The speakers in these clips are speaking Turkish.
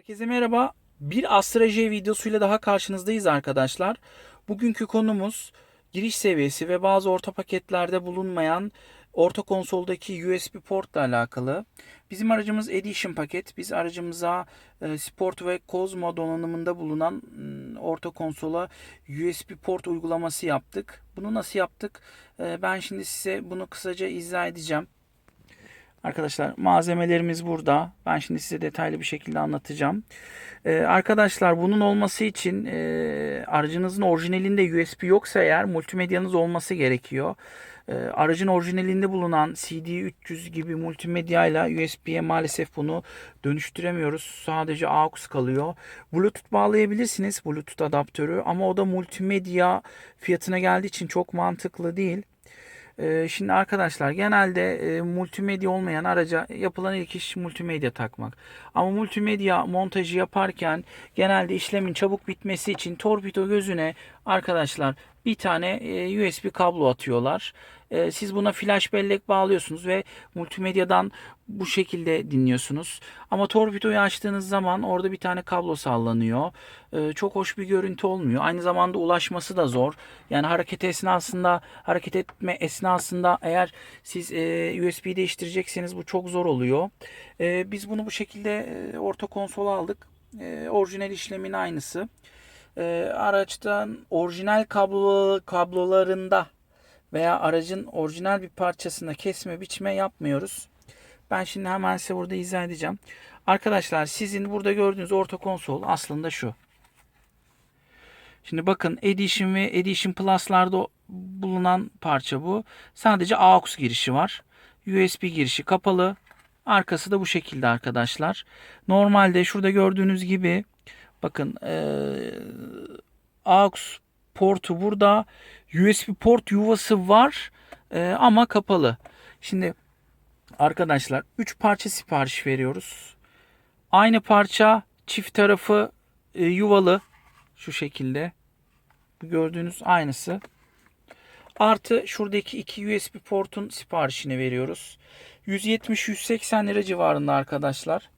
Herkese merhaba. Bir Astra J videosuyla daha karşınızdayız arkadaşlar. Bugünkü konumuz giriş seviyesi ve bazı orta paketlerde bulunmayan orta konsoldaki USB portla alakalı. Bizim aracımız Edition paket. Biz aracımıza e, Sport ve Cosmo donanımında bulunan mm, orta konsola USB port uygulaması yaptık. Bunu nasıl yaptık? E, Ben şimdi size bunu kısaca izah edeceğim. Arkadaşlar malzemelerimiz burada. Ben şimdi size detaylı bir şekilde anlatacağım. Ee, arkadaşlar bunun olması için e, aracınızın orijinalinde USB yoksa eğer multimedyanız olması gerekiyor. Ee, aracın orijinalinde bulunan CD300 gibi multimedyayla USB'ye maalesef bunu dönüştüremiyoruz. Sadece AUX kalıyor. Bluetooth bağlayabilirsiniz Bluetooth adaptörü ama o da multimedya fiyatına geldiği için çok mantıklı değil. Ee, Şimdi arkadaşlar genelde e, multimedya olmayan araca yapılan ilk iş multimedya takmak. Ama multimedya montajı yaparken genelde işlemin çabuk bitmesi için torpido gözüne arkadaşlar bir tane e, USB kablo atıyorlar. E, Siz buna flash bellek bağlıyorsunuz ve multimedyadan bu şekilde dinliyorsunuz. Ama torpidoyu açtığınız zaman orada bir tane kablo sallanıyor. E, Çok hoş bir görüntü olmuyor. Aynı zamanda ulaşması da zor. Yani hareket esnasında hareket etme esnasında eğer siz e, USB değiştirecekseniz bu çok zor oluyor. E, Biz bunu bu şekilde e, orta konsola aldık. E, Orijinal işlemin aynısı. E, Araçtan orijinal kablo kablolarında veya aracın orijinal bir parçasında kesme biçme yapmıyoruz. Ben şimdi hemen size burada izah edeceğim. Arkadaşlar sizin burada gördüğünüz orta konsol aslında şu. Şimdi bakın Edition ve Edition Plus'larda bulunan parça bu. Sadece AUX girişi var. USB girişi kapalı. Arkası da bu şekilde arkadaşlar. Normalde şurada gördüğünüz gibi bakın eee AUX portu burada. USB port yuvası var eee, ama kapalı. Şimdi arkadaşlar 3 parça sipariş veriyoruz. Aynı parça çift tarafı e, yuvalı şu şekilde. Gördüğünüz aynısı. Artı şuradaki iki USB portun siparişini veriyoruz. 170-180 lira civarında arkadaşlar.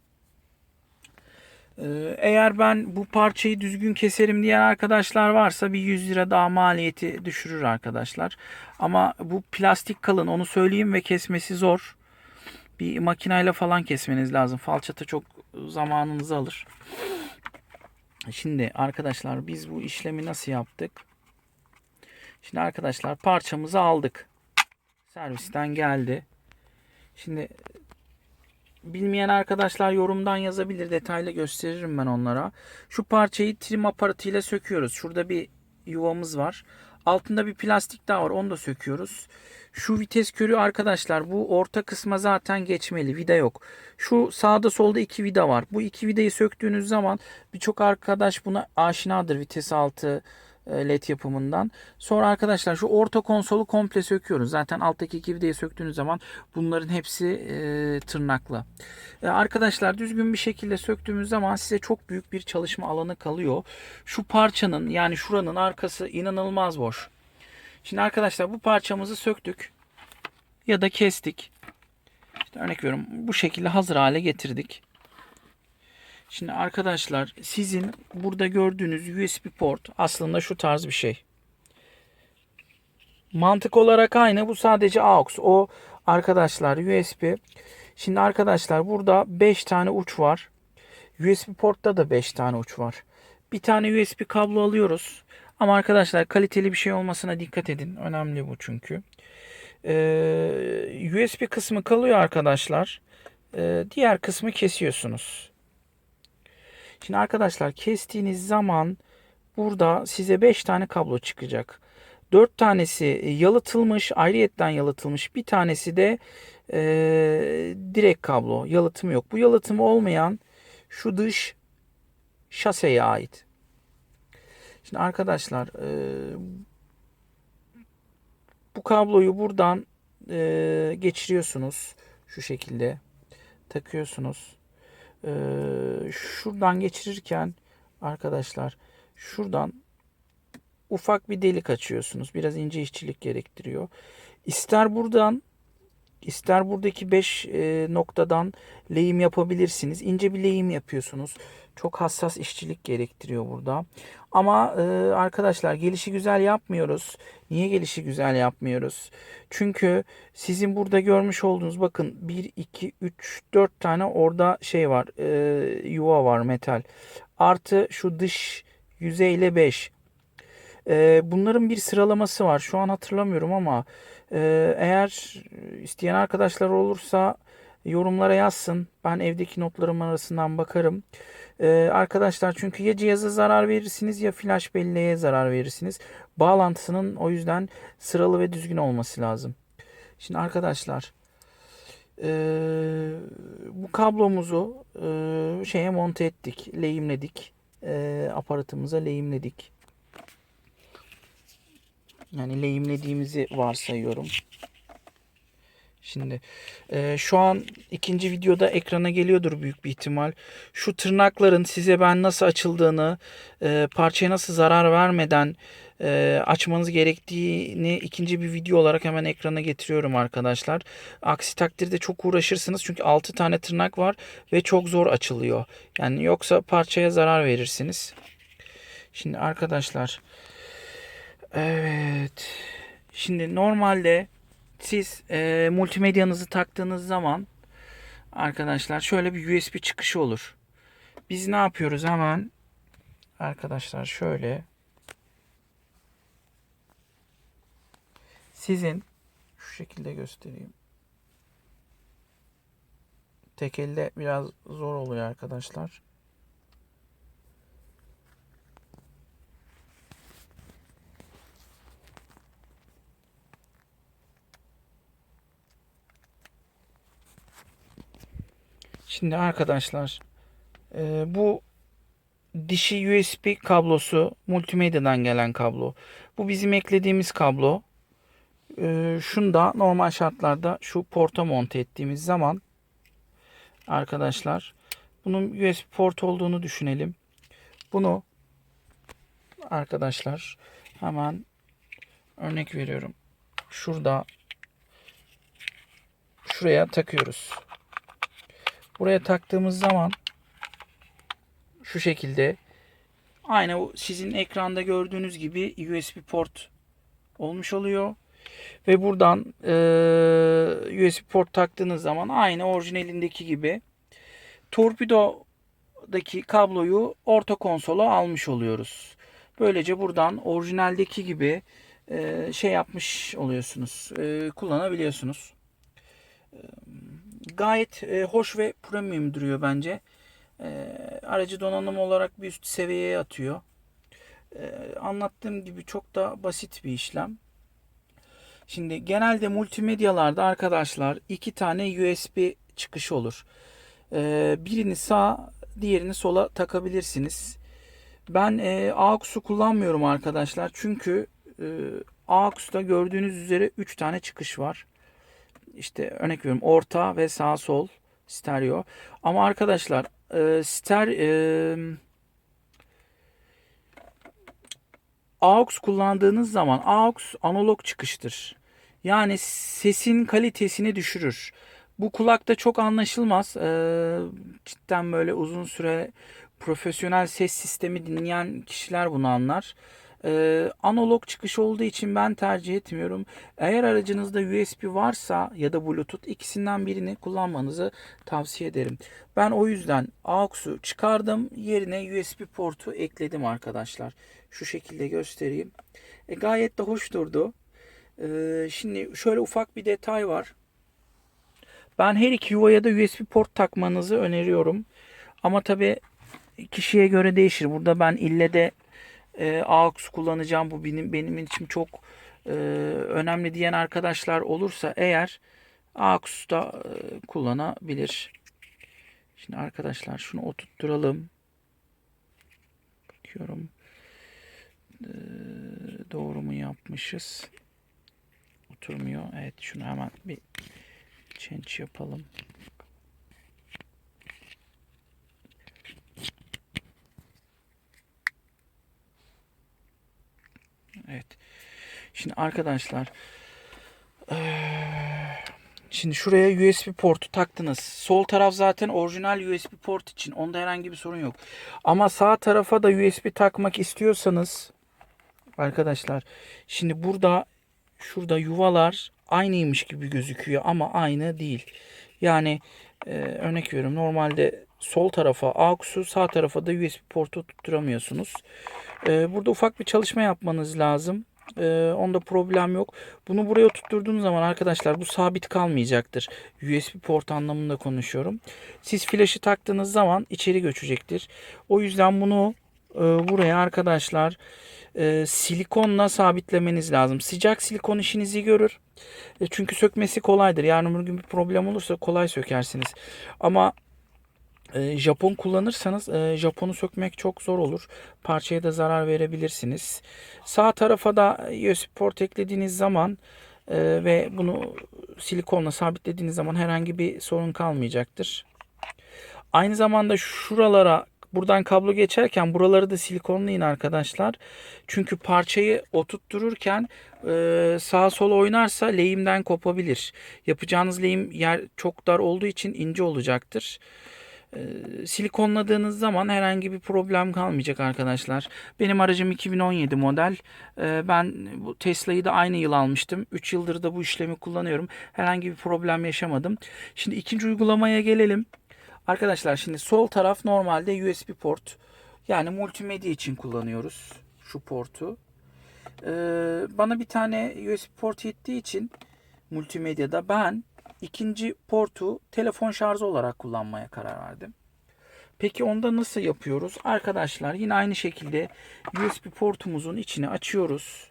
Ee, Eğer ben bu parçayı düzgün keserim diyen arkadaşlar varsa bir 100 lira daha maliyeti düşürür arkadaşlar. Ama bu plastik kalın onu söyleyeyim ve kesmesi zor. Bir makinayla falan kesmeniz lazım. Falçata çok zamanınızı alır. Şimdi arkadaşlar biz bu işlemi nasıl yaptık? Şimdi arkadaşlar parçamızı aldık. Servisten geldi. Şimdi bilmeyen arkadaşlar yorumdan yazabilir. Detaylı gösteririm ben onlara. Şu parçayı trim aparatıyla söküyoruz. Şurada bir yuvamız var. Altında bir plastik daha var. Onu da söküyoruz. Şu vites körü arkadaşlar bu orta kısma zaten geçmeli. Vida yok. Şu sağda solda iki vida var. Bu iki vidayı söktüğünüz zaman birçok arkadaş buna aşinadır vites altı led yapımından. Sonra arkadaşlar şu orta konsolu komple söküyoruz. Zaten alttaki iki vidayı söktüğünüz zaman bunların hepsi e, tırnaklı. E, arkadaşlar düzgün bir şekilde söktüğümüz zaman size çok büyük bir çalışma alanı kalıyor. Şu parçanın yani şuranın arkası inanılmaz boş. Şimdi arkadaşlar bu parçamızı söktük ya da kestik. İşte örnek veriyorum bu şekilde hazır hale getirdik. Şimdi arkadaşlar sizin burada gördüğünüz USB port aslında şu tarz bir şey. Mantık olarak aynı bu sadece AUX. O arkadaşlar USB. Şimdi arkadaşlar burada 5 tane uç var. USB portta da 5 tane uç var. Bir tane USB kablo alıyoruz. Ama arkadaşlar kaliteli bir şey olmasına dikkat edin. Önemli bu çünkü. Ee, USB kısmı kalıyor arkadaşlar. Ee, diğer kısmı kesiyorsunuz. Şimdi arkadaşlar kestiğiniz zaman burada size 5 tane kablo çıkacak. 4 tanesi yalıtılmış, ayrıyetten yalıtılmış. Bir tanesi de e, direkt kablo. Yalıtımı yok. Bu yalıtımı olmayan şu dış şaseye ait. Şimdi arkadaşlar e, bu kabloyu buradan e, geçiriyorsunuz. Şu şekilde takıyorsunuz. E, şuradan geçirirken arkadaşlar şuradan ufak bir delik açıyorsunuz. Biraz ince işçilik gerektiriyor. İster buradan ister buradaki 5 noktadan lehim yapabilirsiniz. İnce bir lehim yapıyorsunuz. Çok hassas işçilik gerektiriyor burada. Ama e, arkadaşlar gelişi güzel yapmıyoruz. Niye gelişi güzel yapmıyoruz? Çünkü sizin burada görmüş olduğunuz bakın 1, 2, 3, 4 tane orada şey var. E, yuva var metal. Artı şu dış yüzeyle 5. E, bunların bir sıralaması var. Şu an hatırlamıyorum ama e, eğer isteyen arkadaşlar olursa yorumlara yazsın. Ben evdeki notlarım arasından bakarım. Ee, arkadaşlar çünkü ya cihaza zarar verirsiniz ya flash belleğe zarar verirsiniz. Bağlantısının o yüzden sıralı ve düzgün olması lazım. Şimdi arkadaşlar ee, bu kablomuzu şeye monte ettik. Lehimledik. Aparatımıza lehimledik. Yani lehimlediğimizi varsayıyorum. Şimdi e, şu an ikinci videoda ekrana geliyordur büyük bir ihtimal. Şu tırnakların size ben nasıl açıldığını, e, parçaya nasıl zarar vermeden e, açmanız gerektiğini ikinci bir video olarak hemen ekrana getiriyorum arkadaşlar. Aksi takdirde çok uğraşırsınız çünkü 6 tane tırnak var ve çok zor açılıyor. Yani yoksa parçaya zarar verirsiniz. Şimdi arkadaşlar evet şimdi normalde siz e, multimedyanızı taktığınız zaman arkadaşlar şöyle bir USB çıkışı olur. Biz ne yapıyoruz hemen arkadaşlar şöyle sizin şu şekilde göstereyim. Tek elde biraz zor oluyor arkadaşlar. Şimdi arkadaşlar e, bu dişi USB kablosu multimedyadan gelen kablo. Bu bizim eklediğimiz kablo. E, şunu da normal şartlarda şu porta monte ettiğimiz zaman arkadaşlar bunun USB port olduğunu düşünelim. Bunu arkadaşlar hemen örnek veriyorum. Şurada şuraya takıyoruz. Buraya taktığımız zaman şu şekilde aynı sizin ekranda gördüğünüz gibi USB port olmuş oluyor. Ve buradan e, USB port taktığınız zaman aynı orijinalindeki gibi torpidodaki kabloyu orta konsola almış oluyoruz. Böylece buradan orijinaldeki gibi e, şey yapmış oluyorsunuz. E, kullanabiliyorsunuz gayet e, hoş ve premium duruyor bence. E, aracı donanım olarak bir üst seviyeye atıyor. E, anlattığım gibi çok da basit bir işlem. Şimdi genelde multimedyalarda arkadaşlar iki tane USB çıkışı olur. E, birini sağ, diğerini sola takabilirsiniz. Ben e, AUX'u kullanmıyorum arkadaşlar. Çünkü e, AUX'ta gördüğünüz üzere 3 tane çıkış var işte örnek veriyorum orta ve sağ sol stereo. Ama arkadaşlar e, ster e, AUX kullandığınız zaman AUX analog çıkıştır. Yani sesin kalitesini düşürür. Bu kulakta çok anlaşılmaz. Ee, cidden böyle uzun süre profesyonel ses sistemi dinleyen kişiler bunu anlar. Ee, analog çıkış olduğu için ben tercih etmiyorum. Eğer aracınızda USB varsa ya da Bluetooth ikisinden birini kullanmanızı tavsiye ederim. Ben o yüzden AUX'u çıkardım. Yerine USB portu ekledim arkadaşlar. Şu şekilde göstereyim. E, gayet de hoş durdu. E, şimdi şöyle ufak bir detay var. Ben her iki yuvaya da USB port takmanızı öneriyorum. Ama tabi kişiye göre değişir. Burada ben ille de e, AUX kullanacağım bu benim benim için çok e, önemli diyen arkadaşlar olursa eğer AUX da e, kullanabilir. Şimdi arkadaşlar şunu oturtturalım. Bakıyorum. E, doğru mu yapmışız? Oturmuyor. Evet şunu hemen bir change yapalım. Evet. Şimdi arkadaşlar Şimdi şuraya USB portu taktınız. Sol taraf zaten orijinal USB port için. Onda herhangi bir sorun yok. Ama sağ tarafa da USB takmak istiyorsanız arkadaşlar şimdi burada şurada yuvalar aynıymış gibi gözüküyor ama aynı değil. Yani e, örnek veriyorum normalde sol tarafa AUX'u sağ tarafa da USB portu tutturamıyorsunuz. E, burada ufak bir çalışma yapmanız lazım. E, onda problem yok. Bunu buraya tutturduğunuz zaman arkadaşlar bu sabit kalmayacaktır. USB port anlamında konuşuyorum. Siz flaşı taktığınız zaman içeri göçecektir. O yüzden bunu e, buraya arkadaşlar e, silikonla sabitlemeniz lazım. Sıcak silikon işinizi görür. E, çünkü sökmesi kolaydır. Yarın öbür gün bir problem olursa kolay sökersiniz. Ama e, Japon kullanırsanız e, Japon'u sökmek çok zor olur. Parçaya da zarar verebilirsiniz. Sağ tarafa da USB port eklediğiniz zaman e, ve bunu silikonla sabitlediğiniz zaman herhangi bir sorun kalmayacaktır. Aynı zamanda şuralara buradan kablo geçerken buraları da silikonlayın arkadaşlar. Çünkü parçayı oturttururken e, sağa sola oynarsa lehimden kopabilir. Yapacağınız lehim yer çok dar olduğu için ince olacaktır. E, silikonladığınız zaman herhangi bir problem kalmayacak arkadaşlar. Benim aracım 2017 model. E, ben bu Tesla'yı da aynı yıl almıştım. 3 yıldır da bu işlemi kullanıyorum. Herhangi bir problem yaşamadım. Şimdi ikinci uygulamaya gelelim. Arkadaşlar şimdi sol taraf normalde USB port. Yani multimedya için kullanıyoruz şu portu. Ee, bana bir tane USB port yettiği için multimedyada ben ikinci portu telefon şarjı olarak kullanmaya karar verdim. Peki onda nasıl yapıyoruz? Arkadaşlar yine aynı şekilde USB portumuzun içini açıyoruz.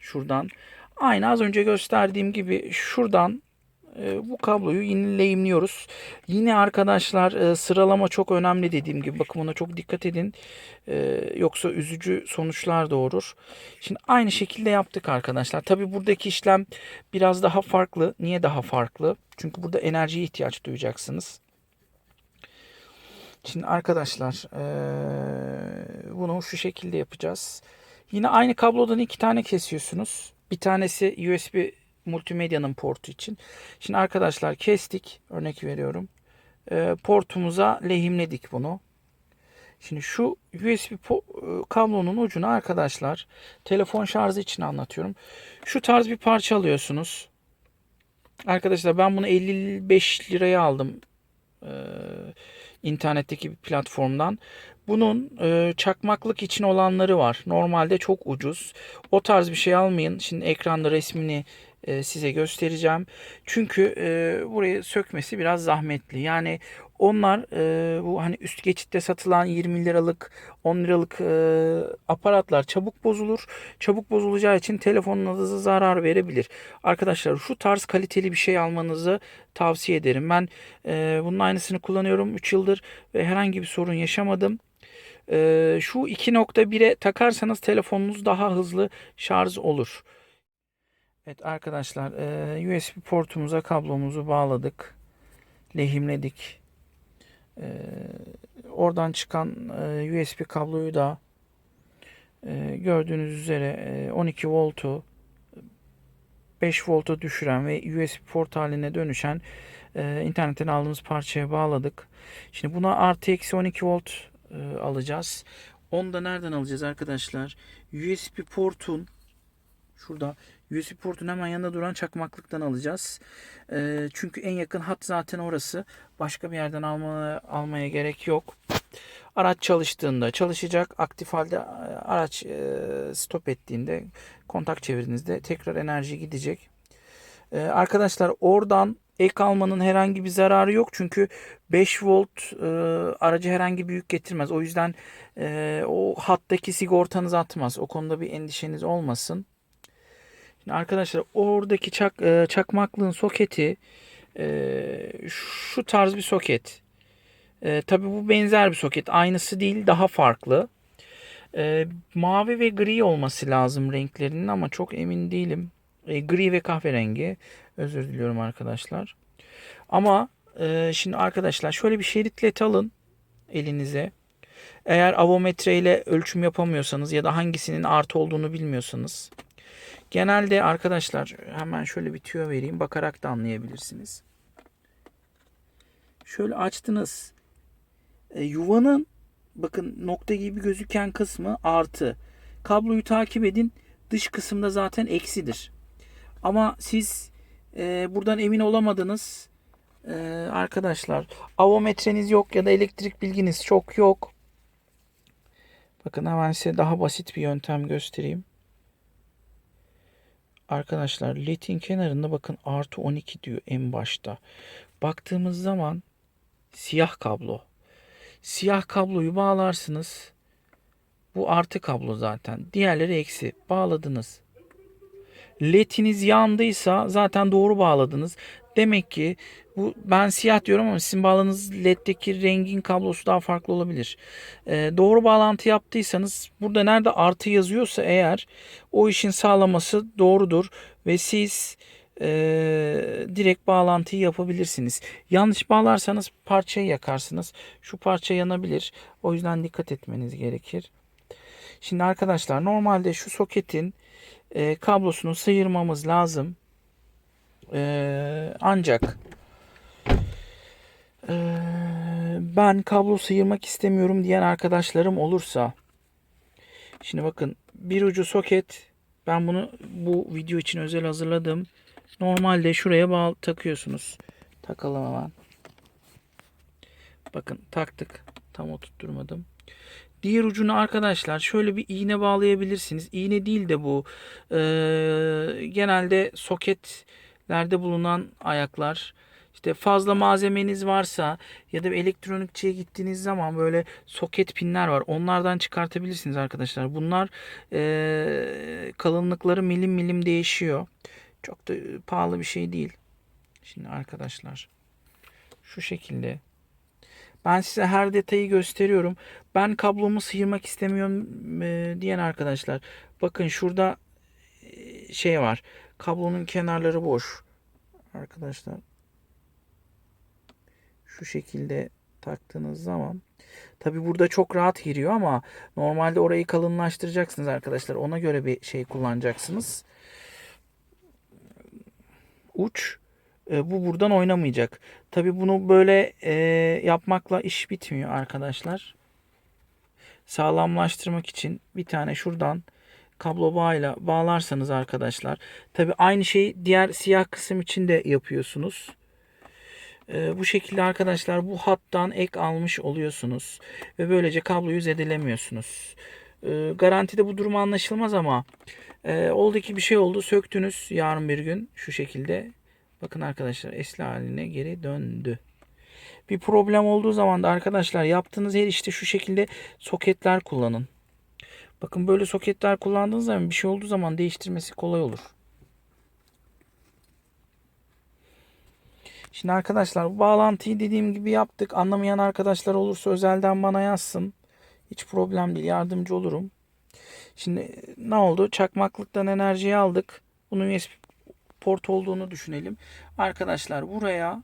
Şuradan. Aynı az önce gösterdiğim gibi şuradan bu kabloyu yine. Yine arkadaşlar e, sıralama çok önemli dediğim gibi. Bakın buna çok dikkat edin. E, yoksa üzücü sonuçlar doğurur. Şimdi aynı şekilde yaptık arkadaşlar. Tabi buradaki işlem biraz daha farklı. Niye daha farklı? Çünkü burada enerjiye ihtiyaç duyacaksınız. Şimdi arkadaşlar bunu şu şekilde yapacağız. Yine aynı kablodan iki tane kesiyorsunuz. Bir tanesi USB multimedyanın portu için. Şimdi arkadaşlar kestik. Örnek veriyorum. E, portumuza lehimledik bunu. Şimdi şu USB kablonun ucunu arkadaşlar telefon şarjı için anlatıyorum. Şu tarz bir parça alıyorsunuz. Arkadaşlar ben bunu 55 liraya aldım. Ee, internetteki bir platformdan. Bunun e, çakmaklık için olanları var. Normalde çok ucuz. O tarz bir şey almayın. Şimdi ekranda resmini e, size göstereceğim. Çünkü e, burayı sökmesi biraz zahmetli. Yani onlar e, bu hani üst geçitte satılan 20 liralık 10 liralık e, aparatlar çabuk bozulur. Çabuk bozulacağı için telefonunuza zarar verebilir. Arkadaşlar şu tarz kaliteli bir şey almanızı tavsiye ederim. Ben e, bunun aynısını kullanıyorum 3 yıldır ve herhangi bir sorun yaşamadım. E, şu 2.1'e takarsanız telefonunuz daha hızlı şarj olur. Evet arkadaşlar USB portumuza kablomuzu bağladık. Lehimledik. Oradan çıkan USB kabloyu da gördüğünüz üzere 12 voltu 5 volta düşüren ve USB port haline dönüşen internetten aldığımız parçaya bağladık. Şimdi buna artı eksi 12 volt alacağız. Onu da nereden alacağız arkadaşlar? USB portun şurada USB portun hemen yanında duran çakmaklıktan alacağız. E, çünkü en yakın hat zaten orası. Başka bir yerden alma, almaya gerek yok. Araç çalıştığında çalışacak. Aktif halde e, araç e, stop ettiğinde kontak çevirdiğinizde tekrar enerji gidecek. E, arkadaşlar oradan ek almanın herhangi bir zararı yok. Çünkü 5 volt e, aracı herhangi bir yük getirmez. O yüzden e, o hattaki sigortanız atmaz. O konuda bir endişeniz olmasın. Şimdi arkadaşlar oradaki çak, e, çakmaklığın soketi e, şu tarz bir soket. E, Tabi bu benzer bir soket. Aynısı değil daha farklı. E, mavi ve gri olması lazım renklerinin ama çok emin değilim. E, gri ve kahverengi. Özür diliyorum arkadaşlar. Ama e, şimdi arkadaşlar şöyle bir şerit led alın elinize. Eğer avometre ile ölçüm yapamıyorsanız ya da hangisinin artı olduğunu bilmiyorsanız Genelde arkadaşlar hemen şöyle bir tüyo vereyim. Bakarak da anlayabilirsiniz. Şöyle açtınız. E, yuvanın bakın nokta gibi gözüken kısmı artı. Kabloyu takip edin. Dış kısımda zaten eksidir. Ama siz e, buradan emin olamadınız. E, arkadaşlar avometreniz yok ya da elektrik bilginiz çok yok. Bakın hemen size daha basit bir yöntem göstereyim. Arkadaşlar ledin kenarında bakın artı 12 diyor en başta. Baktığımız zaman siyah kablo. Siyah kabloyu bağlarsınız. Bu artı kablo zaten. Diğerleri eksi. Bağladınız. LED'iniz yandıysa zaten doğru bağladınız. Demek ki bu ben siyah diyorum ama sizin bağladığınız LED'deki rengin kablosu daha farklı olabilir. Ee, doğru bağlantı yaptıysanız burada nerede artı yazıyorsa eğer o işin sağlaması doğrudur ve siz ee, direkt bağlantıyı yapabilirsiniz. Yanlış bağlarsanız parçayı yakarsınız. Şu parça yanabilir. O yüzden dikkat etmeniz gerekir. Şimdi arkadaşlar normalde şu soketin e, kablosunu sıyırmamız lazım. E, ancak e, ben kablo sıyırmak istemiyorum diyen arkadaşlarım olursa şimdi bakın bir ucu soket ben bunu bu video için özel hazırladım. Normalde şuraya bağ takıyorsunuz. Takalım hemen. Bakın taktık. Tam oturtturmadım. Diğer ucunu arkadaşlar şöyle bir iğne bağlayabilirsiniz. İğne değil de bu e, genelde soketlerde bulunan ayaklar. İşte fazla malzemeniz varsa ya da elektronikçiye gittiğiniz zaman böyle soket pinler var. Onlardan çıkartabilirsiniz arkadaşlar. Bunlar e, kalınlıkları milim milim değişiyor. Çok da pahalı bir şey değil. Şimdi arkadaşlar şu şekilde ben size her detayı gösteriyorum. Ben kablomu sıyırmak istemiyorum e, diyen arkadaşlar. Bakın şurada şey var. Kablonun kenarları boş. Arkadaşlar. Şu şekilde taktığınız zaman. Tabi burada çok rahat giriyor ama normalde orayı kalınlaştıracaksınız arkadaşlar. Ona göre bir şey kullanacaksınız. Uç e, bu buradan oynamayacak. Tabi bunu böyle e, yapmakla iş bitmiyor arkadaşlar. Sağlamlaştırmak için bir tane şuradan kablo bağıyla bağlarsanız arkadaşlar. Tabi aynı şeyi diğer siyah kısım için de yapıyorsunuz. E, bu şekilde arkadaşlar bu hattan ek almış oluyorsunuz. Ve böylece kabloyu zedelemiyorsunuz. E, garantide bu durum anlaşılmaz ama e, oldu ki bir şey oldu söktünüz yarın bir gün şu şekilde Bakın arkadaşlar eski haline geri döndü. Bir problem olduğu zaman da arkadaşlar yaptığınız yer işte şu şekilde soketler kullanın. Bakın böyle soketler kullandığınız zaman bir şey olduğu zaman değiştirmesi kolay olur. Şimdi arkadaşlar bu bağlantıyı dediğim gibi yaptık. Anlamayan arkadaşlar olursa özelden bana yazsın. Hiç problem değil yardımcı olurum. Şimdi ne oldu? Çakmaklıktan enerjiyi aldık. Bunu USB port olduğunu düşünelim. Arkadaşlar buraya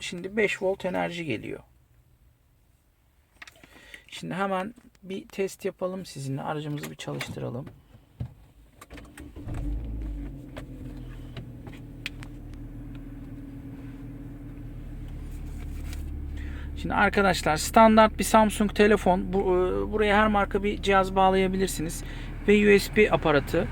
şimdi 5 volt enerji geliyor. Şimdi hemen bir test yapalım sizinle. Aracımızı bir çalıştıralım. Şimdi arkadaşlar standart bir Samsung telefon. Bu, e, buraya her marka bir cihaz bağlayabilirsiniz. Ve USB aparatı.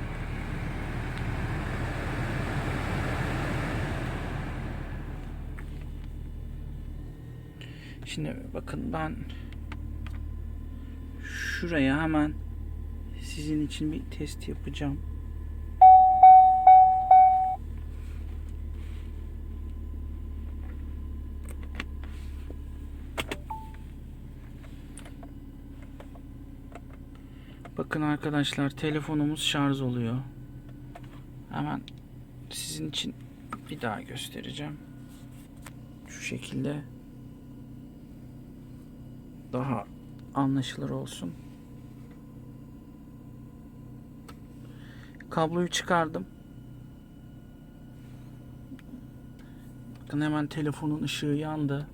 Şimdi bakın ben şuraya hemen sizin için bir test yapacağım. Bakın arkadaşlar telefonumuz şarj oluyor. Hemen sizin için bir daha göstereceğim. Şu şekilde daha anlaşılır olsun. kabloyu çıkardım. Bakın hemen telefonun ışığı yandı.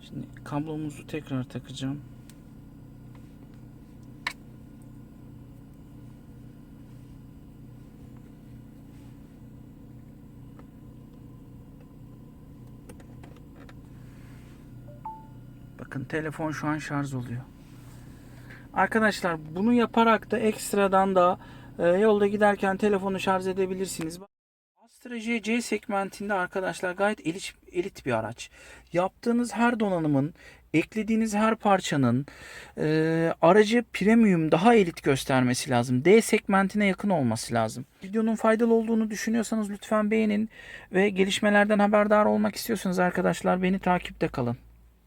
Şimdi kablomuzu tekrar takacağım. Bakın telefon şu an şarj oluyor. Arkadaşlar bunu yaparak da ekstradan da e, yolda giderken telefonu şarj edebilirsiniz. Astra J C segmentinde arkadaşlar gayet elit, elit bir araç. Yaptığınız her donanımın, eklediğiniz her parçanın e, aracı premium daha elit göstermesi lazım. D segmentine yakın olması lazım. Videonun faydalı olduğunu düşünüyorsanız lütfen beğenin ve gelişmelerden haberdar olmak istiyorsanız arkadaşlar beni takipte kalın.